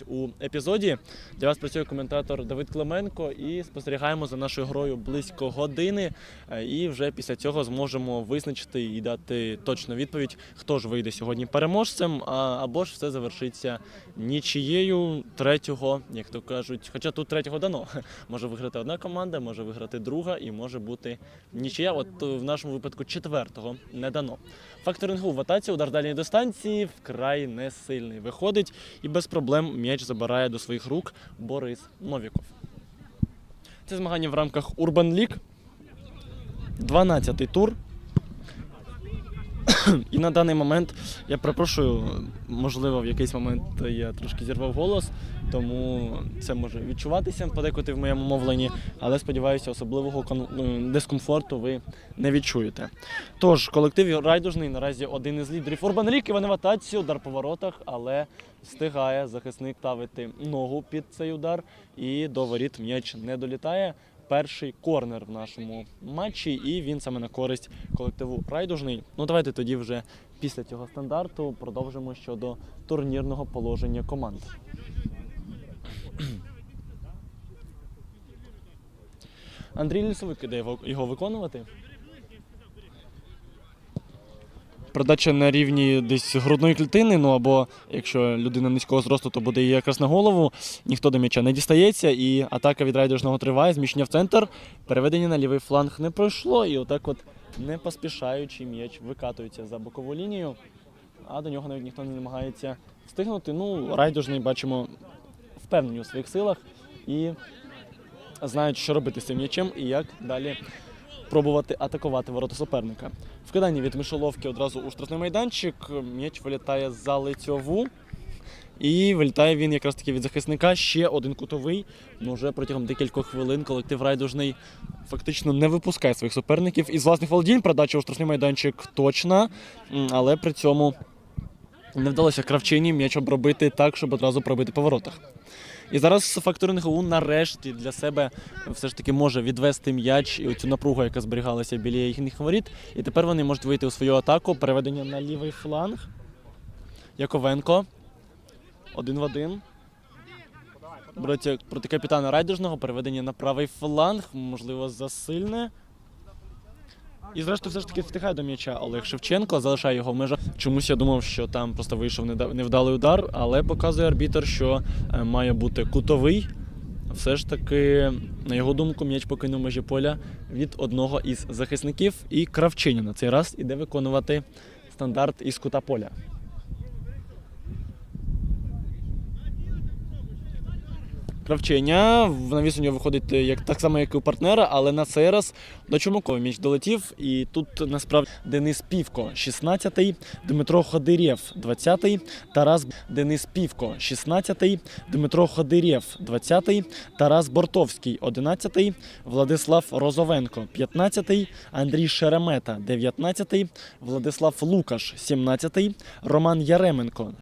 участь у епізоді. Для вас працює коментатор Давид Клименко і спостерігаємо за нашою грою близько години. Е, І вже після цього зможемо визначити і дати точну відповідь, хто ж вийде сьогодні переможцем, або ж все завершиться нічією третього, як то кажуть. Хоча тут третього дано. Може виграти одна команда, може виграти друга і може бути нічия. От е, в нашому випадку четвертого не дано. Факторингу в атаці удар дальньої дистанції вкрай не сильний. Виходить і без проблем м'яч забирає до своїх рук Борис Новіков. Це змагання в рамках Urban League. 12-й тур. І на даний момент я перепрошую, можливо, в якийсь момент я трошки зірвав голос, тому це може відчуватися подекуди в моєму мовленні, але сподіваюся, особливого е, дискомфорту ви не відчуєте. Тож, колектив райдужний наразі один із лідерів Урбан Лік, Іван в атаці, удар по воротах, але встигає захисник ставити ногу під цей удар, і до воріт м'яч не долітає. Перший корнер в нашому матчі, і він саме на користь колективу райдужний. Ну давайте тоді вже після цього стандарту продовжимо щодо турнірного положення команд. Андрій Лісовик іде його- виконувати. Передача на рівні десь грудної клітини, ну або якщо людина низького зросту, то буде її якраз на голову. Ніхто до м'яча не дістається, і атака від райдужного триває, зміщення в центр. Переведення на лівий фланг не пройшло, і отак, от не поспішаючи, м'яч викатується за бокову лінію, а до нього навіть ніхто не намагається встигнути. Ну, райдужний бачимо впевнені у своїх силах і знають, що робити з цим м'ячем і як далі пробувати атакувати ворота суперника. Вкидання від мишоловки одразу у штрафний майданчик. М'яч вилітає за лицьову. І вилітає він якраз таки від захисника. Ще один кутовий. Ну, вже протягом декількох хвилин колектив райдужний фактично не випускає своїх суперників. Із власних володінь передача у штрафний майданчик точна, але при цьому не вдалося кравчині м'яч обробити так, щоб одразу пробити по воротах. І зараз факторинг ГУ нарешті для себе все ж таки може відвести м'яч і оцю напругу, яка зберігалася біля їхніх воріт. І тепер вони можуть вийти у свою атаку. Переведення на лівий фланг. Яковенко. Один в один. Проти, проти капітана райдужного переведення на правий фланг, можливо, засильне. І зрештою все ж таки втихає до м'яча Олег Шевченко, залишає його в межах. Чомусь я думав, що там просто вийшов невдалий удар, але показує арбітр, що е, має бути кутовий. Все ж таки, на його думку, м'яч покинув межі поля від одного із захисників. І Кравчиня на цей раз іде виконувати стандарт із кута поля. Кравчиня в навіс у нього виходить е, як так само, як і у партнера, але на цей раз до Чумакова м'яч долетів. І тут насправді Денис Півко, 16-й, Дмитро Ходирєв, 20-й, Тарас Денис Півко, 16-й, Дмитро Ходирєв, 20-й, Тарас Бортовський, 11-й, Владислав Розовенко, 15-й, Андрій Шеремета, 19-й, Владислав Лукаш, 17-й, Роман Яременко,